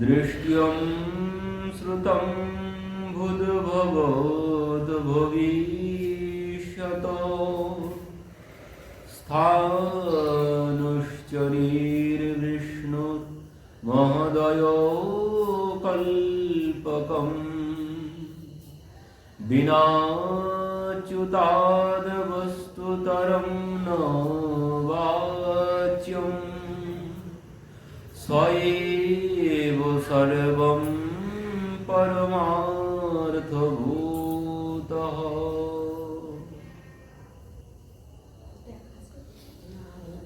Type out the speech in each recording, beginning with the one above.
दृष्ट्यं श्रुतं भूद्भवद्भविष्यत स्थानुश्चरीर्विष्णुर्महोदयो कल्पकम् विनाच्युताद्वस्तुतरं न वाच्यम् स দেব সর্ব পরমার্থভূত।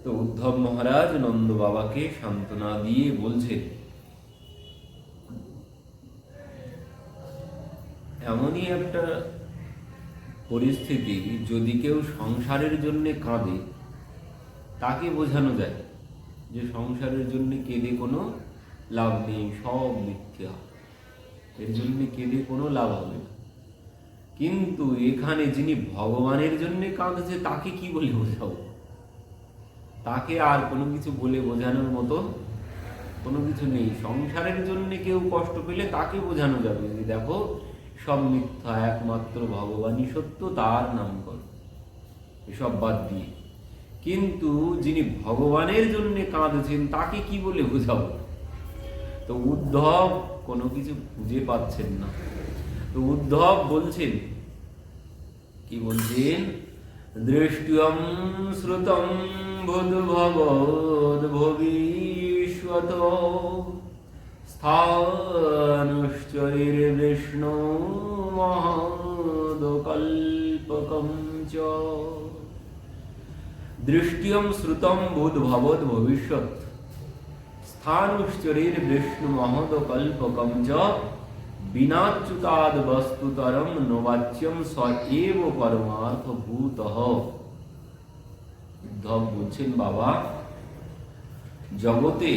তো উদ্ধব মহারাজ নন্দ বাবাকে সান্ত্বনা দিয়ে বলছে এমনই একটা পরিস্থিতি যদি কেউ সংসারের জন্যে কাঁদে, তাকে বোঝানো যায় যে সংসারের জন্য কেঁদে কোনো লাভ নেই, সব মিথ্যা এর জন্য কেঁদে কোনো লাভ হবে না। কিন্তু এখানে যিনি ভগবানের জন্য কাঁদছে, তাকে কি বলে বোঝাবো তাকে আর কোনো কিছু বলে বোঝানোর মতো কোনো কিছু নেই। সংসারের জন্য কেউ কষ্ট পেলে তাকে বোঝানো যাবে যে দেখো, সব মিথ্যা, একমাত্র ভগবানই সত্য, তার নাম কর। এসব বাদ দিয়ে। কিন্তু যিনি ভগবানের জন্য কাঁদছেন, তাকে কি বলে বোঝাবো তো উদ্ধব কোনো কিছু খুঁজে পাচ্ছেন না। তো উদ্ধব বলছেন, কি বলছেন? দৃষ্টিয়ম শ্রুতম ভূদ্ভবদ ভবিষ্যত বিষ্ণু মহাদকল্পকম চ। দৃষ্টিয়ম শ্রুতম ভূদ্ভবদ ভবিষ্যৎ স্থানুশ্চরির বিষ্ণু মহোদকল্পকম চ বিনাচ্যুতাদ বস্তুতরম নবাচ্যম স এব পরমার্থ ভূত উদ্ধব বলছেন বাবা জগতে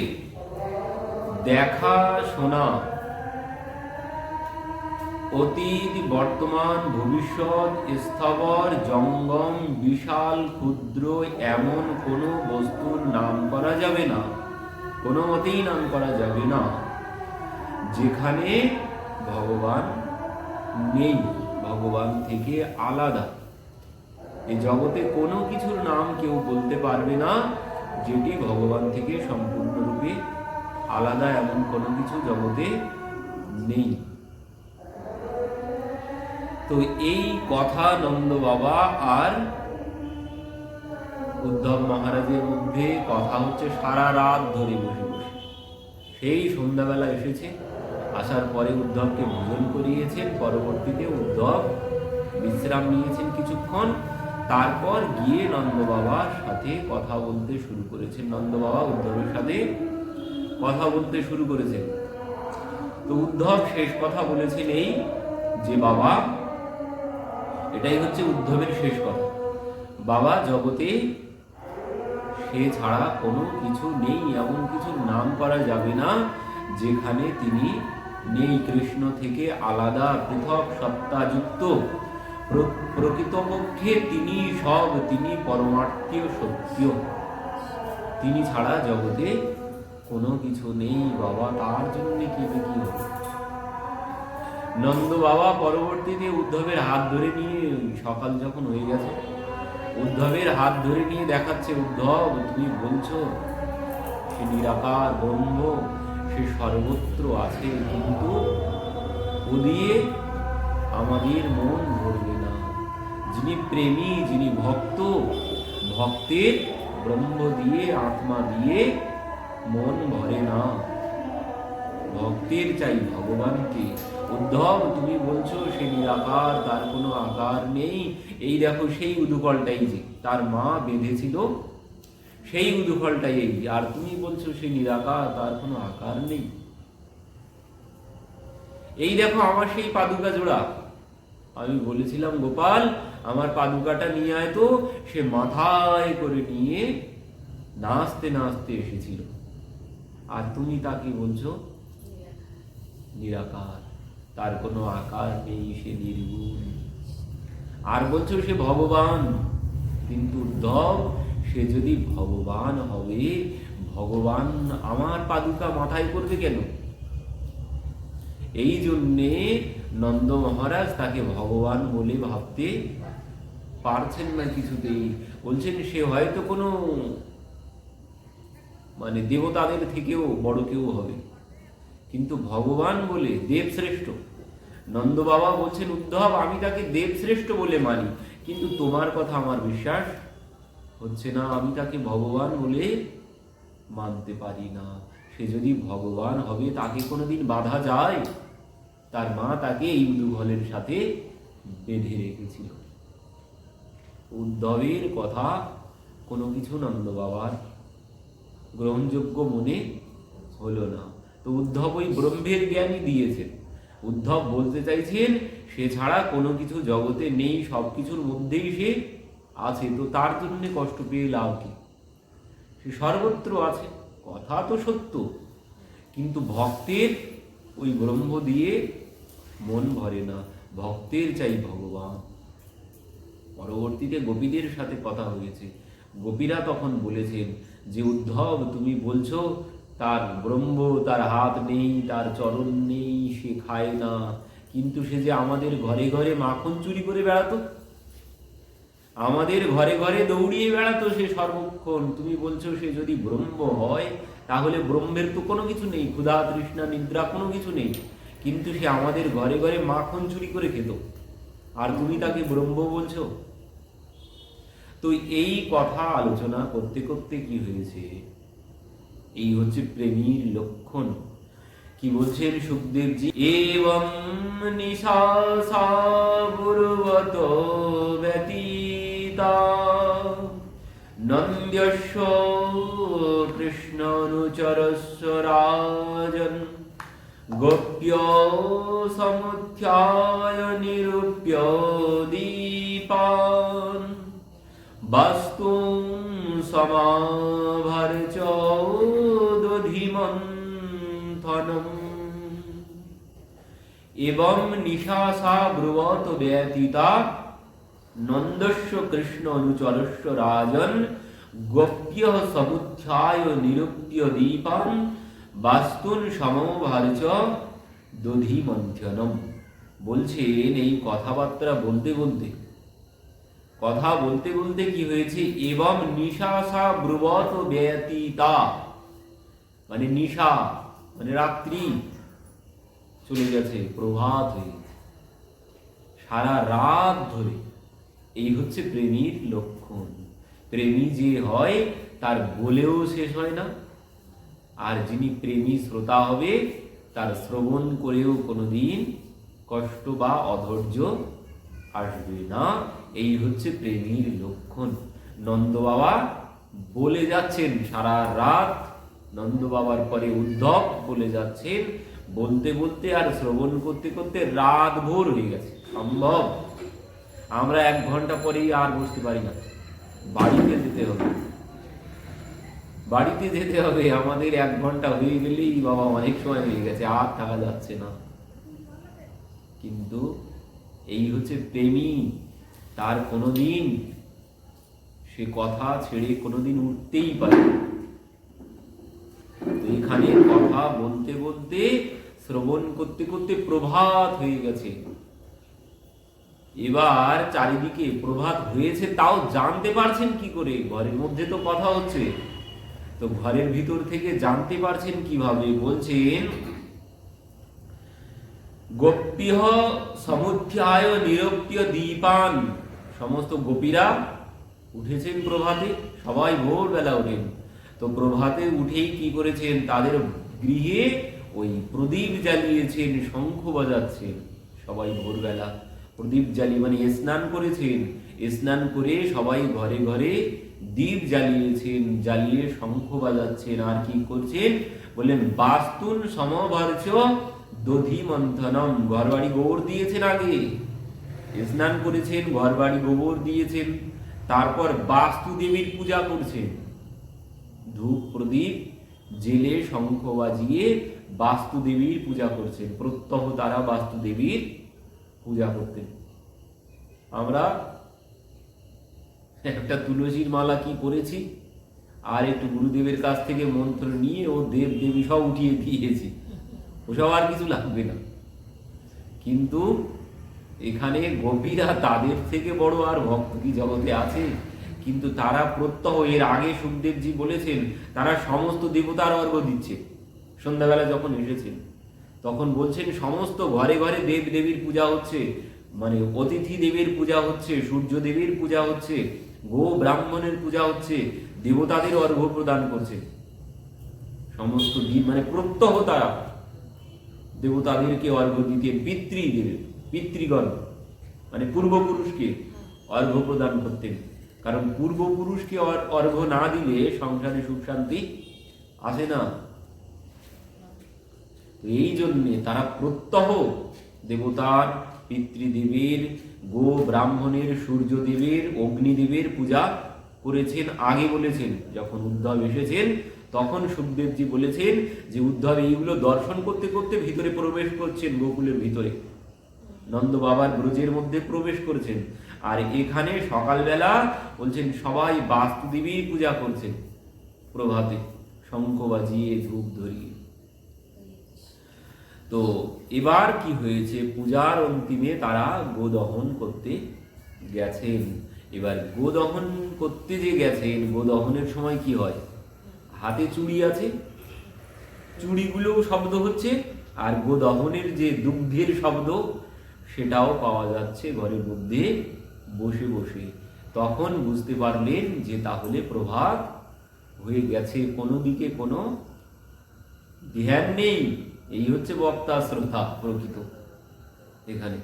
দেখা শোনা অতীত বর্তমান ভবিষ্যৎ স্থাবর জঙ্গম বিশাল ক্ষুদ্র এমন কোনো বস্তুর নাম করা যাবে না কোনো মতেই নাম করা যাবে না। যেখানে ভগবান নেই, ভগবান থেকে আলাদা। এই জগতে কোনো কিছুর নাম কেউ বলতে পারবে না, যেটি ভগবান থেকে সম্পূর্ণরূপে আলাদা, এমন কোনো কিছু জগতে নেই। তো এই কথা নন্দ বাবা আর উদ্ধব মহারাজের মধ্যে কথা হচ্ছে সারা রাত ধরে বসে বসে। সেই সন্ধ্যাবেলা এসেছে, আসার পরে উদ্ধবকে ভোজন করিয়েছেন, পরবর্তীতে উদ্ধব বিশ্রাম নিয়েছেন কিছুক্ষণ, তারপর গিয়ে নন্দ বাবার সাথে কথা বলতে শুরু করেছেন। নন্দ বাবা উদ্ধবের সাথে কথা বলতে শুরু করেছেন। তো উদ্ধব শেষ কথা বলেছেন এই যে, বাবা, এটাই হচ্ছে উদ্ধবের শেষ কথা। বাবা জগতে সে ছাড়া কোনো কিছু নেই, এমন কিছু নাম করা যাবে না যেখানে তিনি নেই। কৃষ্ণ থেকে আলাদা পৃথক সত্তাযুক্ত। প্র- প্রকৃতপক্ষে তিনি সব, তিনি পরমার্থীয় সত্য। তিনি ছাড়া জগতে কোনো কিছু নেই, বাবা, তার জন্য কি কি হবে? নন্দ বাবা পরবর্তীতে উদ্ধবের হাত ধরে নিয়ে সকাল যখন হয়ে গেছে উদ্ধবের হাত ধরে নিয়ে দেখাচ্ছে, উদ্ধব, তুমি বলছো, সে নিরাকার ব্রহ্ম সে সর্বত্র আছে, কিন্তু ও দিয়ে আমাদের মন ভরবে না। যিনি প্রেমী, যিনি ভক্ত, ভক্তের ব্রহ্ম দিয়ে, আত্মা দিয়ে মন ভরে না। ভক্তের চাই ভগবানকে উদ্ধব, তুমি বলছো সে নিরাকার, তার কোনো আকার নেই। এই দেখো, সেই উদুকলটাই যে, তার মা বেঁধেছিল, সেই উদুকলটাই এই আর তুমি বলছো সে নিরাকার, তার কোনো আকার নেই। এই দেখো, আমার সেই পাদুকা জোড়া। আমি বলেছিলাম, গোপাল, আমার পাদুকাটা নিয়ে আয় তো। সে মাথায় করে নিয়ে নাচতে নাচতে এসেছিল। আর তুমি তাকে বলছো, নিরাকার। তার কোনো আকার নেই সে নির্গুণ। আর বলছো সে ভগবান, কিন্তু উদ্ধব, সে যদি ভগবান হবে, ভগবান আমার পাদুকা মাথায় করবে কেন? এই জন্যে নন্দ মহারাজ তাকে ভগবান বলে ভাবতে পারছেন না কিছুতেই। বলছেন, সে হয়তো কোনো মানে দেবতাদের থেকেও বড় কেউ হবে। কিন্তু ভগবান বলে দেবশ্রেষ্ঠ। নন্দ বাবা বলছেন, উদ্ধব, আমি তাকে দেবশ্রেষ্ঠ বলে মানি। কিন্তু তোমার কথা আমার বিশ্বাস হচ্ছে না। আমি তাকে ভগবান বলে মানতে পারি না। সে যদি ভগবান হবে, তাকে কোনোদিন বাধা যায়? তার মা তাকে এই উদুঘলের সাথে বেঁধে রেখেছিল। উদ্ধবের কথা কোনো কিছু নন্দ বাবার গ্রহণযোগ্য মনে হলো না। তো উদ্ধব ওই ব্রহ্মের জ্ঞানই দিয়েছেন। উদ্ধব বলতে চাইছেন, সে ছাড়া কোনো কিছু জগতে নেই, সব কিছুর মধ্যেই সে আছে, তো তার জন্য কষ্ট পেয়ে লাভ কি? সে সর্বত্র আছে, কথা তো সত্য, কিন্তু ভক্তের ওই ব্রহ্ম দিয়ে মন ভরে না, ভক্তের চাই ভগবান। পরবর্তীতে গোপীদের সাথে কথা হয়েছে। গোপীরা তখন বলেছেন যে, উদ্ধব, তুমি বলছো তার ব্রহ্ম, তার হাত নেই, তার চরণ নেই, সে খায় না। কিন্তু সে যে আমাদের ঘরে ঘরে মাখন চুরি করে বেড়াতো? আমাদের ঘরে ঘরে দৌড়িয়ে বেড়াতো সে সর্বক্ষণ। তুমি বলছো সে যদি ব্রহ্ম হয়, তাহলে ব্রহ্মের তো কোনো কিছু নেই, ক্ষুধা, তৃষ্ণা, নিদ্রা কোনো কিছু নেই। কিন্তু সে আমাদের ঘরে ঘরে মাখন চুরি করে খেত। আর তুমি তাকে ব্রহ্ম বলছো? তো এই কথা আলোচনা করতে করতে কি হয়েছে? এই হচ্ছে প্রেমীর লক্ষণ। কি বলছেন সুখদেবজি? এবং নিশাসাবুর্বত ব্যতীতা। নന്ദ്যস্য কৃষ্ণনুচরস্য রাজন। গোপ্য সমুত্থায় নিরূপ্য দীপান। বাস্তু সমাভার চৌদধিমন্থনম এবং নিশাসা ব্রুবত ব্যতীতা নন্দস্য কৃষ্ণ অনুচরস্য রাজন গোপ্য সমুত্থায় নিরুপ্য দীপান বাস্তুন সমভার্য দধি মন্থনম বলছেন এই কথাবার্তা বলতে বলতে কথা বলতে বলতে কি হয়েছে? এবং নিশাসা ব্রুবত ব্যতীতা। মানে নিশা মানে রাত্রি চলে গেছে, প্রভাত হয়ে। সারা রাত ধরে। এই হচ্ছে প্রেমীর লক্ষণ। প্রেমী যে হয়, তার বলেও শেষ হয় না। আর যিনি প্রেমী শ্রোতা হবে, তার শ্রবণ করেও কোনোদিন কষ্ট বা অধৈর্য আসবে না। এই হচ্ছে প্রেমীর লক্ষণ। নন্দ বাবা বলে যাচ্ছেন, সারা রাত নন্দ বাবার পরে উদ্ধব বলে যাচ্ছেন, বলতে বলতে আর শ্রবণ করতে করতে রাত ভোর হয়ে গেছে। সম্ভব? আমরা এক ঘণ্টা পরেই আর বসতে পারি না। বাড়িতে যেতে হবে। বাড়িতে যেতে হবে, আমাদের এক ঘণ্টা হয়ে গেলেই বাবা অনেক সময় হয়ে গেছে, আর থাকা যাচ্ছে না। কিন্তু এই হচ্ছে প্রেমী। তার কোনোদিন সে কথা ছেড়ে কোনোদিন উঠতেই পারে এখানে কথা বলতে বলতে, শ্রবণ করতে করতে প্রভাত হয়ে গেছে। এবার চারিদিকে প্রভাত হয়েছে তাও জানতে পারছেন কি করে? ঘরের মধ্যে তো কথা হচ্ছে। তো ঘরের ভিতর থেকে জানতে পারছেন কীভাবে? বলছেন গোপ্য সমুদ্ধ্যায় নিরপ্য দীপান সমস্ত গোপীরা উঠেছেন প্রভাতে, সবাই ভোরবেলা ওঠেন। তো প্রভাতে উঠেই কি করেছেন? তাদের গৃহে ওই প্রদীপ জ্বালিয়েছেন, শঙ্খ বাজাচ্ছেন। সবাই ভোরবেলা প্রদীপ জ্বালিয়ে মানে স্নান করেছেন। স্নান করে সবাই ঘরে ঘরে দীপ জ্বালিয়েছেন, জ্বালিয়ে শঙ্খ বাজাচ্ছেন। আর কি করছেন? বললেন, বাস্তুন সমভার্চ দধি মন্থনম ঘরবাড়ি গোবর দিয়েছেন আগে। স্নান করেছেন, ঘরবাড়ি গোবর দিয়েছেন, তারপর বাস্তু দেবীর পূজা করছেন। ধূপ প্রদীপ, জেলে শঙ্খ বাজিয়ে বাস্তু দেবীর পূজা করছেন। প্রত্যহ তারা বাস্তু দেবীর পূজা করতেন। আমরা একটা তুলসীর মালা কি করেছি? আর একটু গুরুদেবের কাছ থেকে মন্ত্র নিয়ে ও দেব দেবী সব উঠিয়ে দিয়েছি। ওসব আর কিছু লাগবে না। কিন্তু এখানে গোপীরা তাদের থেকে বড় আর ভক্ত কি জগতে আছে? কিন্তু তারা প্রত্যহ এর আগে সুখদেবজি বলেছেন, তারা সমস্ত দেবতার অর্ঘ দিচ্ছে। সন্ধ্যাবেলা যখন এসেছেন, তখন বলছেন, সমস্ত ঘরে ঘরে দেব দেবীর পূজা হচ্ছে মানে অতিথি দেবীর পূজা হচ্ছে, সূর্য দেবীর পূজা হচ্ছে, গো ব্রাহ্মণের পূজা হচ্ছে, দেবতাদের অর্ঘ্য প্রদান করছে। সমস্ত দিন মানে প্রত্যহ তারা দেবতাদেরকে অর্ঘ্য দিতে পিতৃ দেবে পিতৃগণ মানে পূর্বপুরুষকে অর্ঘ্য প্রদান করতেন কারণ পূর্বপুরুষকে অর- অর্ঘ্য না দিলে সংসারে সুখ শান্তি আসে না। এই জন্যে তারা প্রত্যহ দেবতার, পিতৃদেবের, গো ব্রাহ্মণের, সূর্যদেবের, অগ্নিদেবের পূজা করেছেন, আগে বলেছেন। যখন উদ্ধব এসেছেন, তখন সুখদেবজি বলেছেন যে, উদ্ধব এইগুলো দর্শন করতে করতে ভিতরে প্রবেশ করছেন গোকুলের ভিতরে। নন্দ বাবার ব্রজের মধ্যে প্রবেশ করেছেন। আর এখানে সকালবেলা বলছেন, সবাই বাস্তুদেবীর পূজা করছেন। প্রভাতে শঙ্খ বাজিয়ে ধূপ ধরিয়ে। তো এবার কি হয়েছে, পূজার অন্তিমে তারা গোদহন করতে গেছেন। এবার গোদহন করতে যে গেছেন, গোদহনের সময় কি হয়? হাতে চুড়ি আছে, চুড়িগুলোও শব্দ হচ্ছে, আর গোদহনের যে দুগ্ধের শব্দ সেটাও পাওয়া যাচ্ছে ঘরের মধ্যে বসে বসে। তখন বুঝতে পারলেন যে তাহলে প্রভাত হয়ে গেছে, কোনো দিকে কোনো ধ্যান নেই। এই হচ্ছে বক্তা শ্রদ্ধা প্রকৃত এখানে।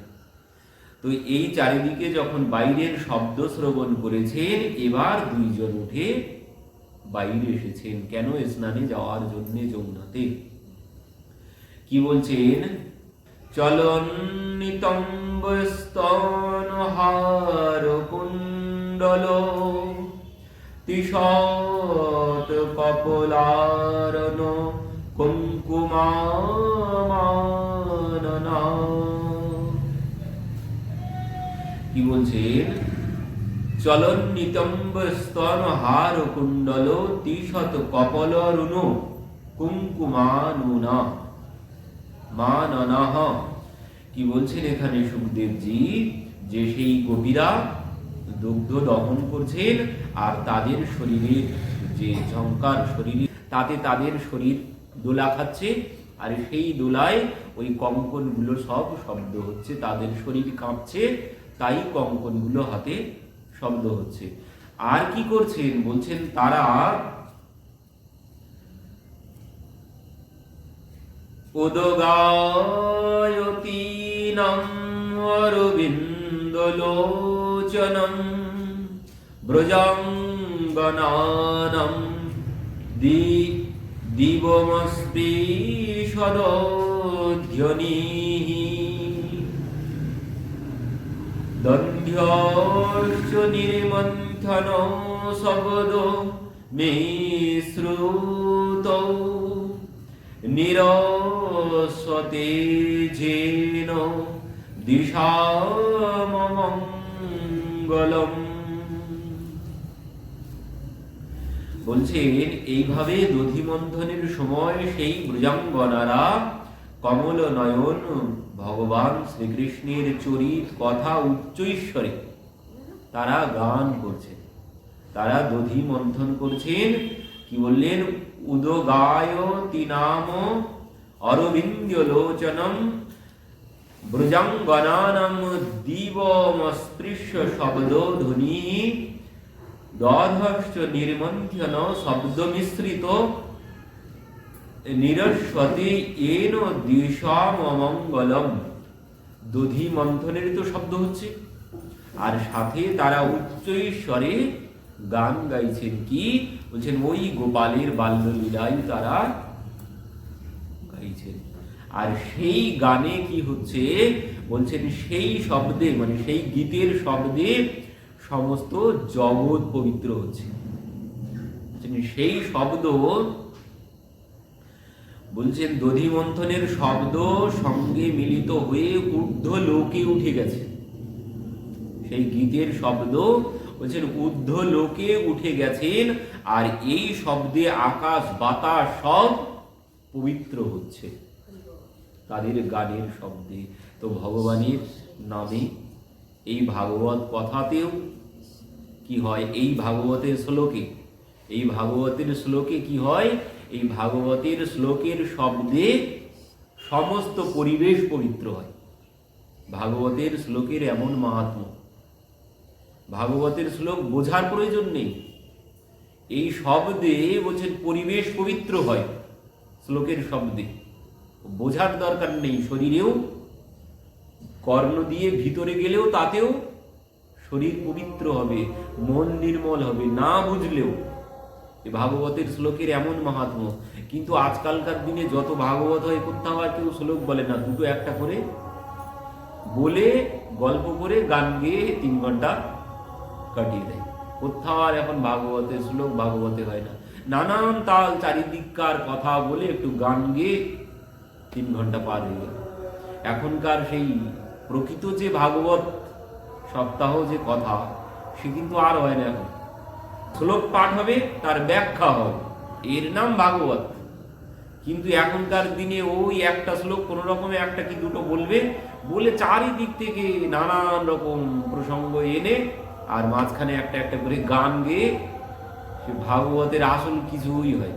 তো এই চারিদিকে যখন বাইরের শব্দ শ্রবণ করেছেন, এবার দুইজন উঠে বাইরে এসেছেন। কেন স্নানে যাওয়ার জন্য যমুনাতে? কি বলছেন? চলন নিতম্ব স্তন হার কুণ্ডল তিশত কপলারন কুঙ্কুমাননা কি বলছেন চলন নিতম্ব স্তন হার কুণ্ডল তিশত কপল রুন কুঙ্কুমানুনা। মাননাহ। কি বলছেন এখানে সুখদেবজি? যে সেই গোপীরা দুগ্ধ দহন করছেন আর তাদের শরীরের যে ঝঙ্কার শরীরে তাতে তাদের শরীর দোলা খাচ্ছে আর সেই দোলায় ওই কঙ্কনগুলো সব শব্দ হচ্ছে, তাদের শরীর কাঁপছে, তাই কঙ্কনগুলো হাতে শব্দ হচ্ছে। আর কি করছেন? বলছেন তারা উদগায়তীনম অরবিন্দলোচনম ব্রজাঙ্গনানম দি দিবমস্পৃশদধ্যনীः দন্ধ্যশ্চ নির্মন্থন শব্দ মে শ্রুতৌ নিরস্বতে যেন দিশামঙ্গলম বলছেন, এইভাবে দধিমন্থনের সময় সেই ব্রজাঙ্গনারা কমল নয়ন ভগবান শ্রীকৃষ্ণের চরিত কথা উচ্চ ঈশ্বরে তারা গান করছেন। তারা দধি মন্থন করছেন। কি বললেন? উদগায় তিনাম অরবিন্দ লোচনম ব্রজাঙ্গনানম দিবমস্পৃশ্য শব্দ ধ্বনি মিশ্রিত নিরস্বতে এন দিশামঙ্গলম দধি মন্থনের তো শব্দ হচ্ছে। আর সাথে তারা উচ্চ স্বরে গান গাইছেন কি? বলছেন, ওই গোপালের বাল্যলীলাই তারা গাইছেন আর সেই গানে কি হচ্ছে? বলছেন, সেই শব্দে মানে সেই গীতের শব্দে সমস্ত জগৎ পবিত্র হচ্ছে। সেই শব্দ, বলছেন দধি মন্থনের শব্দ সঙ্গে মিলিত হয়ে ঊর্ধ্ব লোকে উঠে গেছে। সেই গীতের শব্দ বলছেন ঊর্ধ্ব লোকে উঠে গেছেন, আর এই শব্দে আকাশ, বাতাস সব পবিত্র হচ্ছে। তাদের গানের শব্দে। তো ভগবানের নামে এই ভাগবত কথাতেও কি হয়? এই ভাগবতের শ্লোকে। এই ভাগবতের শ্লোকে কি হয়? এই ভাগবতের শ্লোকের শব্দে সমস্ত পরিবেশ পবিত্র হয়। ভাগবতের শ্লোকের এমন মাহাত্ম। ভাগবতের শ্লোক বোঝার প্রয়োজন নেই। এই শব্দে বলছেন, পরিবেশ পবিত্র হয়। শ্লোকের শব্দে। বোঝার দরকার নেই শরীরেও। কর্ণ দিয়ে ভিতরে গেলেও তাতেও শরীর পবিত্র হবে, মন নির্মল হবে, না বুঝলেও। ভাগবতের শ্লোকের এমন মাহাত্ম। কিন্তু আজকালকার দিনে যত ভাগবত হয়, কোথাও আর কেউ শ্লোক বলে না, দুটো একটা করে। বলে, গল্প করে, গান গেয়ে তিন ঘণ্টা কাটিয়ে দেয়। কোথাও আর এখন ভাগবতের শ্লোক? ভাগবতে হয় না। নানান তাল চারিদিককার কথা বলে একটু গান গেয়ে তিন ঘণ্টা পার হয়ে গেল। এখনকার সেই প্রকৃত যে ভাগবত সপ্তাহ যে কথা, সে কিন্তু আর হয় না এখন। শ্লোক পাঠ হবে, তার ব্যাখ্যা হবে। এর নাম ভাগবত। কিন্তু এখনকার দিনে ওই একটা শ্লোক, কোনো রকমে একটা কি দুটো বলবে? বলে চারিদিক থেকে নানান রকম প্রসঙ্গ এনে আর মাঝখানে একটা একটা করে গান গেয়ে সে ভাগবতের আসল কিছুই হয়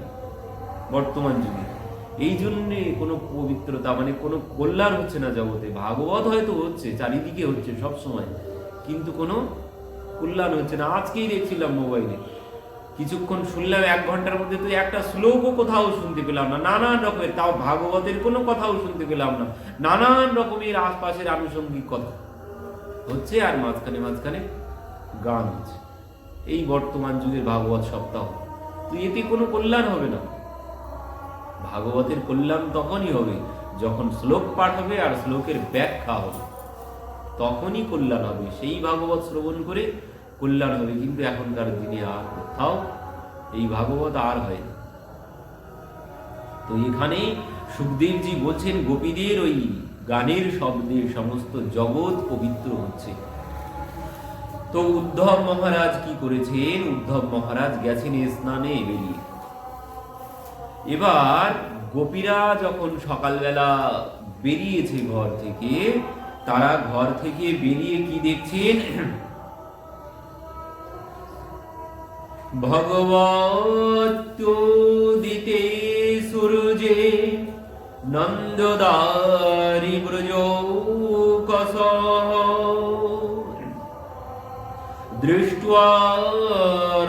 বর্তমান যুগে। এই জন্যে কোনো পবিত্রতা মানে কোনো কল্যাণ হচ্ছে না জগতে। ভাগবত হয়তো হচ্ছে, চারিদিকে হচ্ছে সব সময়, কিন্তু কোনো কল্যাণ হচ্ছে না। আজকেই দেখছিলাম মোবাইলে। কিছুক্ষণ শুনলাম, এক ঘণ্টার মধ্যে তো একটা শ্লোকও কোথাও শুনতে পেলাম না। নানান রকমের, তাও ভাগবতের কোনো কথাও শুনতে পেলাম না। নানান রকমের আশপাশের আনুষঙ্গিক কথা। হচ্ছে আর মাঝখানে মাঝখানে গান এই বর্তমান যুগের ভাগবত সপ্তাহ। তো এতে কোনো কল্যাণ হবে না। ভাগবতের কল্যাণ তখনই হবে যখন শ্লোক পাঠ হবে আর শ্লোকের ব্যাখ্যা হবে। তখনই কল্যাণ হবে। সেই ভাগবত শ্রবণ করে কল্যাণ হবে। কিন্তু এখনকার দিনে আর কোথাও এই ভাগবত আর হয় না। তো এখানে সুখদেবজি বলছেন, গোপীদের ওই গানের শব্দে সমস্ত জগৎ পবিত্র হচ্ছে। তো উদ্ধব মহারাজ কি করেছেন? উদ্ধব মহারাজ গেছেন স্নানে বেরিয়ে। এবার গোপীরা যখন সকালবেলা বেরিয়েছে ঘর থেকে, তারা ঘর থেকে বেরিয়ে কি দেখছেন? ভগবত সূর্যে নন্দদারি ব্রজ কস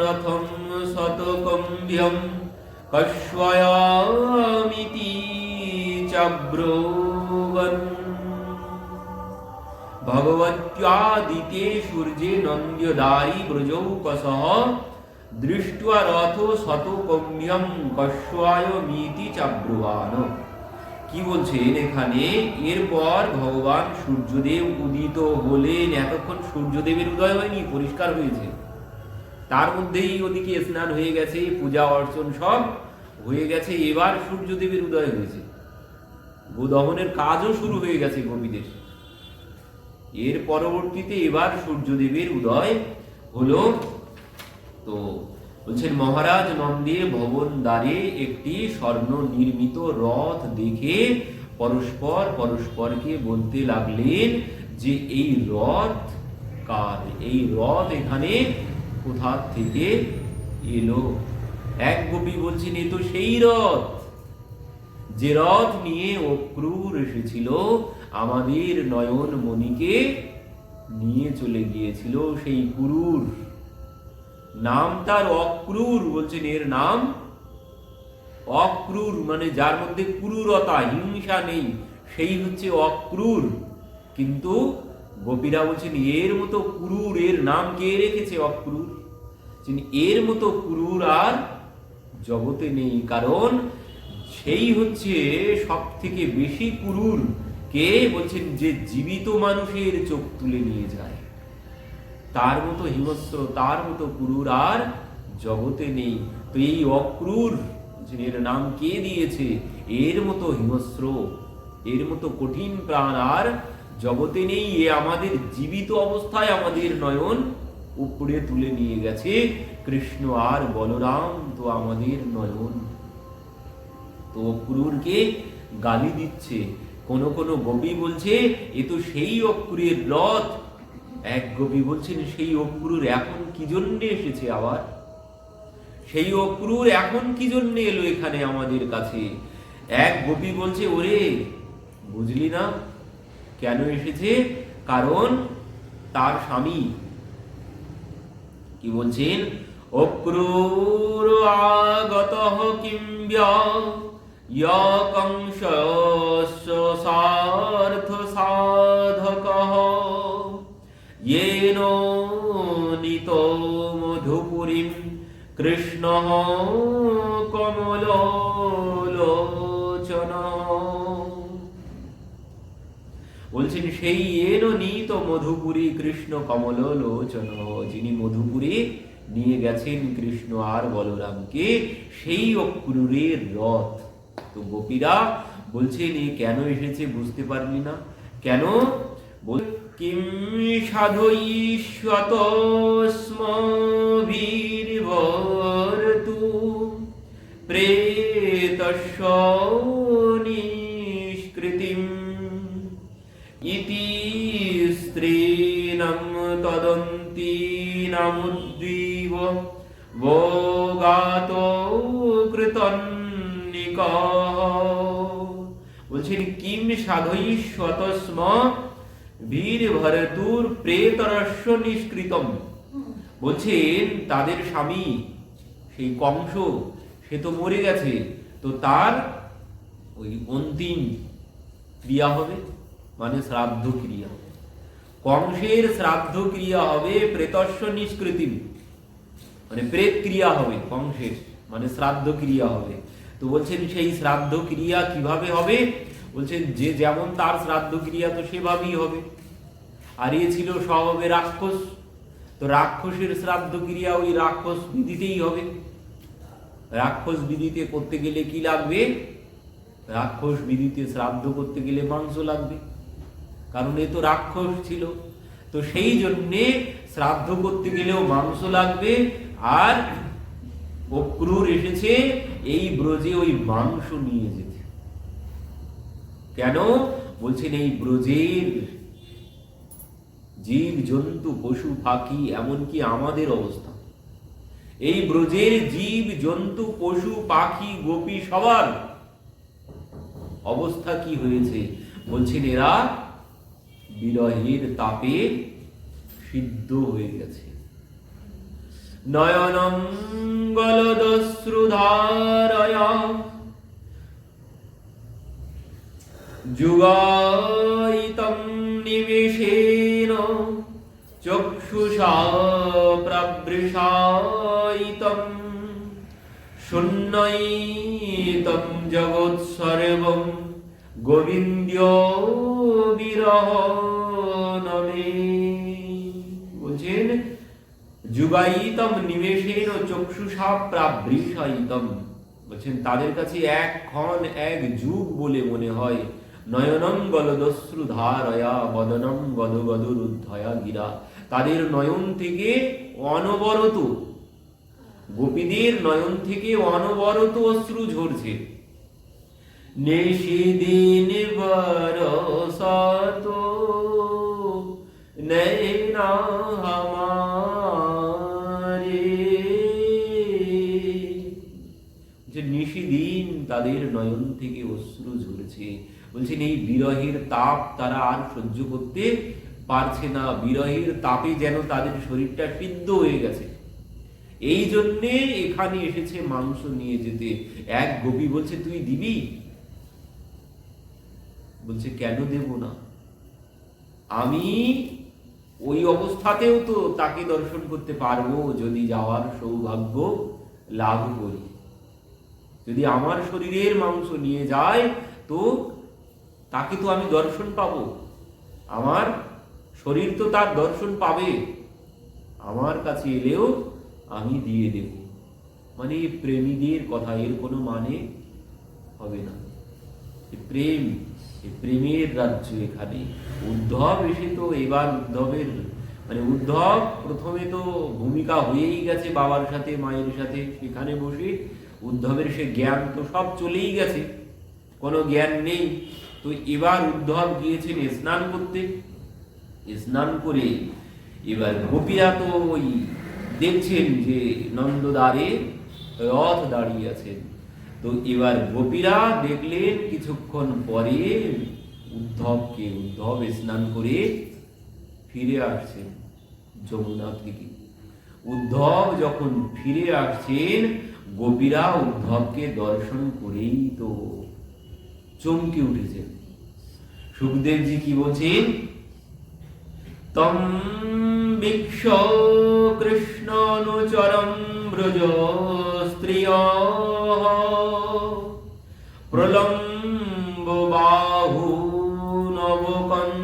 রথম শতকম্ভ্যম কষ্বয়ামিতি চাব্রবন ভগবত্যাদিতে সূর্যে নন্দ্যদায়ী ব্রজৌ কসহ দৃষ্ট রথ শতকম্ভ্যম কষ্বায়মিতি চাব্রুবান কি বলছেন এখানে? এরপর ভগবান সূর্যদেব উদিত হলেন। এতক্ষণ সূর্যদেবের উদয় হয়নি, পরিষ্কার হয়েছে। তার মধ্যেই ওদিকে স্নান হয়ে গেছে, পূজা, অর্চন সব হয়ে গেছে, এবার সূর্যদেবের উদয় হয়েছে। গোদহনের কাজও শুরু হয়ে গেছে গোপীদের। এর পরবর্তীতে এবার সূর্যদেবের উদয় হলো। তো বলছেন, মহারাজ, নন্দের ভবন দ্বারে একটি স্বর্ণ নির্মিত রথ দেখে পরস্পর পরস্পরকে বলতে লাগলেন যে, এই রথ কার? এই রথ এখানে কোথা থেকে এলো? এক গোপী বলছেন, এ তো সেই রথ। যে রথ নিয়ে অক্রূর এসেছিল, আমাদের নয়ন মণিকে নিয়ে চলে গিয়েছিল সেই কুরুর। নাম তার অক্রূর বলছেন এর নাম? অক্রূর মানে যার মধ্যে ক্রূরতা, হিংসা নেই, সেই হচ্ছে অক্রূর। কিন্তু গোপীরা বলছেন, এর মতো ক্রূর, এর নাম কে রেখেছে অক্রূর? এর মতো ক্রূর আর জগতে নেই, কারণ সেই হচ্ছে সব থেকে বেশি ক্রূর। কে? বলছেন, যে জীবিত মানুষের চোখ তুলে নিয়ে যায়। তার মতো হিংস্র, তার মতো ক্রূর আর জগতে নেই। তো এই অক্রূর এর নাম কে দিয়েছে, এর মতো হিংস্র, এর মতো কঠিন প্রাণ আর জগতে নেই। এ আমাদের জীবিত অবস্থায় আমাদের নয়ন উপরে তুলে নিয়ে গেছে। কৃষ্ণ আর বলরাম তো আমাদের নয়ন। তো ক্রূরকে গালি দিচ্ছে। কোন কোন গোপী বলছে, এ তো সেই অক্রুরের রথ এক গোপী বলছেন, সেই অক্রুর এখন কি জন্যে এসেছে আবার? সেই অক্রুর এখন কি জন্য এলো এখানে আমাদের কাছে? এক গোপী বলছে, ওরে, বুঝলি না? কেন এসেছে? কারণ তার স্বামী। কি বলছেন? অক্রুর আগত কিম্ব্য সাধক। নিত মধুপুরীম। কৃষ্ণ কমল লোচন বলছেন, সেই এন নিত মধুপুরী কৃষ্ণ কমল লোচন যিনি মধুপুরী নিয়ে গেছেন কৃষ্ণ আর বলরামকে, সেই অক্রুরের রথ। তো গোপীরা বলছেন কেন এসেছে বুঝতে পারলি না? কেন? বল কিম সাধৈশ্বত স্ম বীরবর্তু প্রেতস্য নিষ্কৃতিম ইতি স্ত্রীণম তদন্তীনামুদ্দীব। ভোগাত কৃতন্নিক। বলছেন কিম সাধৈশ্বত স্ম বীর ভরতুর প্রেতরস্য নিষ্কৃতম। বলছেন, তাদের স্বামী, সেই কংস, সে তো মরে গেছে, তো তার ওই অন্তিম ক্রিয়া হবে মানে শ্রাদ্ধ ক্রিয়া কংসের শ্রাদ্ধ ক্রিয়া হবে প্রেতস্য নিষ্কৃতি মানে প্রেত ক্রিয়া হবে কংসের মানে শ্রাদ্ধ ক্রিয়া হবে। তো বলছেন, সেই শ্রাদ্ধ ক্রিয়া কীভাবে হবে? বলছেন, যে যেমন তার শ্রাদ্ধ ক্রিয়া তো সেভাবেই হবে। আর এ ছিল স্বভাবে রাক্ষস, তো রাক্ষসের শ্রাদ্ধ ক্রিয়া ওই রাক্ষস বিধিতেই হবে। রাক্ষস বিধিতে করতে গেলে কি লাগবে? রাক্ষস বিধিতে শ্রাদ্ধ করতে গেলে মাংস লাগবে। কারণ এ তো রাক্ষস ছিল, তো সেই জন্যে শ্রাদ্ধ করতে গেলেও মাংস লাগবে। আর অক্রুর এসেছে, এই ব্রজে ওই মাংস নিয়ে যেতে। কেন? বলছেন এই ব্রজের জীব জন্তু পশু, পাখি, এমনকি আমাদের অবস্থা। এই ব্রজের জীব জন্তু পশু, পাখি, গোপী সবার অবস্থা কি হয়েছে? বলছেন এরা বিরহের তাপে সিদ্ধ হয়ে গেছে। নয়নম গলদশ্রুধারয়া যুগায়িতম নিমেষেন চক্ষুষা প্রবৃষায়িতম শূন্যৈতম জগৎসর্বম গোবিন্দ্য বিরহ নমে বলছেন যুগায়িতম নিমেষেন চক্ষুষা প্রাবৃষায়িতম বলছেন তাদের কাছে এক ক্ষণ, এক যুগ বলে মনে হয়। নয়নম গলদস্রু ধারয়া বদনম গদগদরুদ্ধয়া গিরা। তাদের নয়ন থেকে অনবরত, গোপীদের নয়ন থেকে অনবরত অশ্রু ঝরছে। নিশিদিন বরসাত, নয়না হামারে। যে নিশিদিন তাদের নয়ন থেকে অশ্রু ঝরছে। বলছেন এই বিরহের তাপ তারা আর সহ্য করতে পারছে না। বিরহের তাপে যেন তাদের শরীরটা সিদ্ধ হয়ে গেছে। এই জন্যে এখানে এসেছে মাংস নিয়ে যেতে। এক গোপী বলছে, তুই দিবি? বলছে, কেন দেব না? আমি ওই অবস্থাতেও তো তাকে দর্শন করতে পারব, যদি যাওয়ার সৌভাগ্য লাভ করি। যদি আমার শরীরের মাংস নিয়ে যায়, তো তাকে তো আমি দর্শন পাব। আমার শরীর তো তার দর্শন পাবে। আমার কাছে এলেও আমি দিয়ে দেব। মানে প্রেমীদের কথা, এর কোনো মানে হবে না। প্রেম প্রেমের রাজ্য এখানে। উদ্ধব এসে তো এবার উদ্ধবের মানে উদ্ধব প্রথমে তো ভূমিকা হয়েই গেছে বাবার সাথে, মায়ের সাথে সেখানে বসে। উদ্ধবের সে জ্ঞান তো সব চলেই গেছে। কোনো জ্ঞান নেই। তো এবার উদ্ধব গিয়েছেন স্নান করতে? স্নান করে এবার গোপীরা তো ওই দেখছেন যে নন্দদ্বারে রথ দাঁড়িয়ে আছেন। তো এবার গোপীরা দেখলেন কিছুক্ষণ পরে উদ্ধবকে, উদ্ধব স্নান করে ফিরে আসছেন যমুনা থেকে উদ্ধব যখন ফিরে আসছেন, গোপীরা উদ্ধবকে দর্শন করেই তো চমকে উঠেছেন সুখদেবজি কি বলছেন? তম বিক্ষ কৃষ্ণানুচরম ব্রজ স্ত্রিয় প্রলম্ব বাহু নবকঞ্জুলোচনম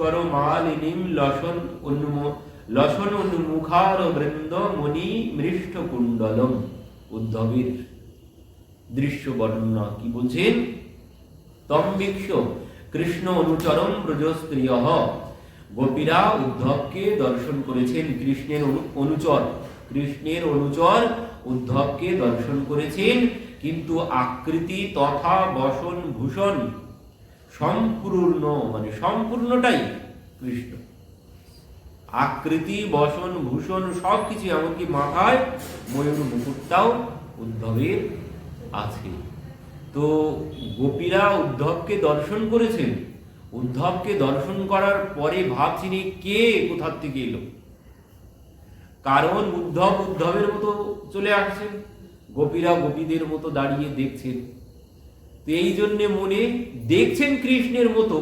পুষ্কর মালিনীম লসন উন্ম লসন উন্মুখার বৃন্দ মণি মৃষ্ট কুণ্ডলম উদ্ধবের দৃশ্য বর্ণনা কি বলছেন তম্বিক্ষ কৃষ্ণ অনুচরম গোপীরা উদ্ধবকে দর্শন করেছেন কৃষ্ণের অনুচর কৃষ্ণের অনুচর উদ্ধবকে দর্শন করেছেন কিন্তু আকৃতি তথা বসন ভূষণ সম্পূর্ণ মানে সম্পূর্ণটাই কৃষ্ণ। আকৃতি, বসন, ভূষণ সব কিছু এমনকি মাথায় ময়ূর মুকুটটাও উদ্ধবের আছে। তো গোপীরা উদ্ধবকে দর্শন করেছেন। উদ্ধবকে দর্শন করার পরে ভাবছেন কে কোথার থেকে এলো? কারণ উদ্ধব উদ্ধবের মতো চলে আসছেন। গোপীরা গোপীদের মতো দাঁড়িয়ে দেখছেন। তো এই জন্যে মনে দেখছেন কৃষ্ণের মতো,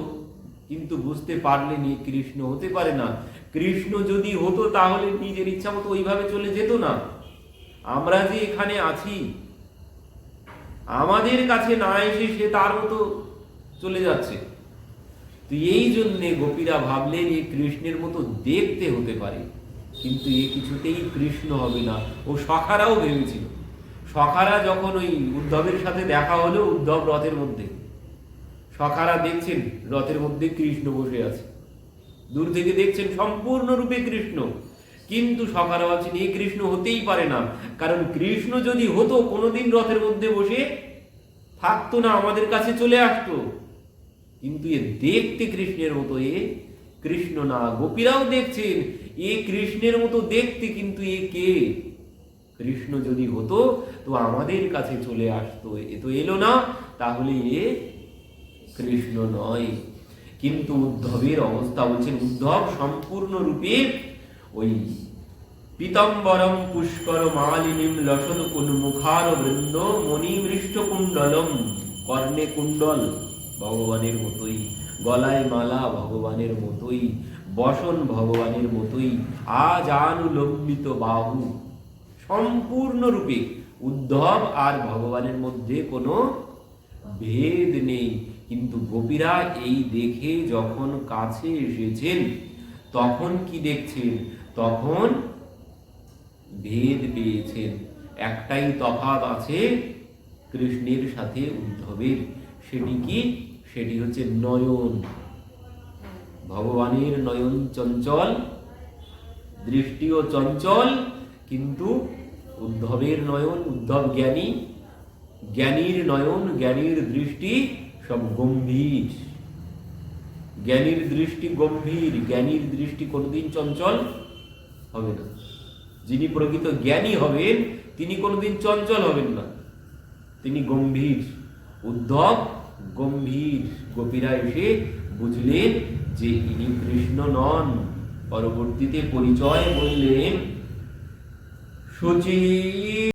কিন্তু বুঝতে পারলেন এ কৃষ্ণ হতে পারে না। কৃষ্ণ যদি হতো তাহলে নিজের ইচ্ছা মতো ওইভাবে চলে যেত না। আমরা যে এখানে আছি, আমাদের কাছে না এসে সে তার মতো চলে যাচ্ছে। তো এই জন্যে গোপীরা ভাবলেন এ কৃষ্ণের মতো দেখতে হতে পারে, কিন্তু এ কিছুতেই কৃষ্ণ হবে না। ও সখারাও ভেবেছিল। সখারা যখন ওই উদ্ধবের সাথে দেখা হলো, উদ্ধব রথের মধ্যে। সখারা দেখছেন, রথের মধ্যে কৃষ্ণ বসে আছে। দূর থেকে দেখছেন সম্পূর্ণরূপে কৃষ্ণ। কিন্তু সখারা ভাবছেন এই কৃষ্ণ হতেই পারে না। কারণ কৃষ্ণ যদি হতো, কোনোদিন রথের মধ্যে বসে থাকতো না, আমাদের কাছে চলে আসতো। কিন্তু এ দেখতে কৃষ্ণের মতো, এ কৃষ্ণ না। গোপীরাও দেখছেন, এ কৃষ্ণের মতো দেখতে কিন্তু এ কে? কৃষ্ণ যদি হতো, তো আমাদের কাছে চলে আসতো। এ তো এলো না, তাহলে এ কৃষ্ণ নয়। কিন্তু উদ্ধবের অবস্থা বলছেন, উদ্ধব সম্পূর্ণরূপে ওই পীতম্বরম পুষ্কর মালিনীম লসন উন্মুখার বৃন্দ মণিমৃষ্ট কুণ্ডলম কর্ণে কুণ্ডল ভগবানের মতোই, গলায় মালা ভগবানের মতোই, বসন ভগবানের মতোই, আজ আনুলম্বিত বাহু সম্পূর্ণরূপে উদ্ধব আর ভগবানের মধ্যে কোনো ভেদ নেই। কিন্তু গোপীরা এই দেখে যখন কাছে এসেছেন, তখন কি দেখছেন? তখন ভেদ পেয়েছেন। একটাই তফাৎ আছে কৃষ্ণের সাথে উদ্ধবের। সেটি কি? সেটি হচ্ছে নয়ন। ভগবানের নয়ন চঞ্চল, দৃষ্টিও চঞ্চল, কিন্তু উদ্ধবের নয়ন উদ্ধব জ্ঞানী, জ্ঞানীর নয়ন, জ্ঞানীর দৃষ্টি সব গম্ভীর। জ্ঞানীর দৃষ্টি গম্ভীর, জ্ঞানীর দৃষ্টি কোনোদিন চঞ্চল হবে না। যিনি প্রকৃত জ্ঞানী হবেন, তিনি কোনোদিন চঞ্চল হবেন না। তিনি গম্ভীর। উদ্ধব গম্ভীর। গোপীরা এসে বুঝলেন যে ইনি কৃষ্ণ নন। পরবর্তীতে পরিচয় বললেন সচিব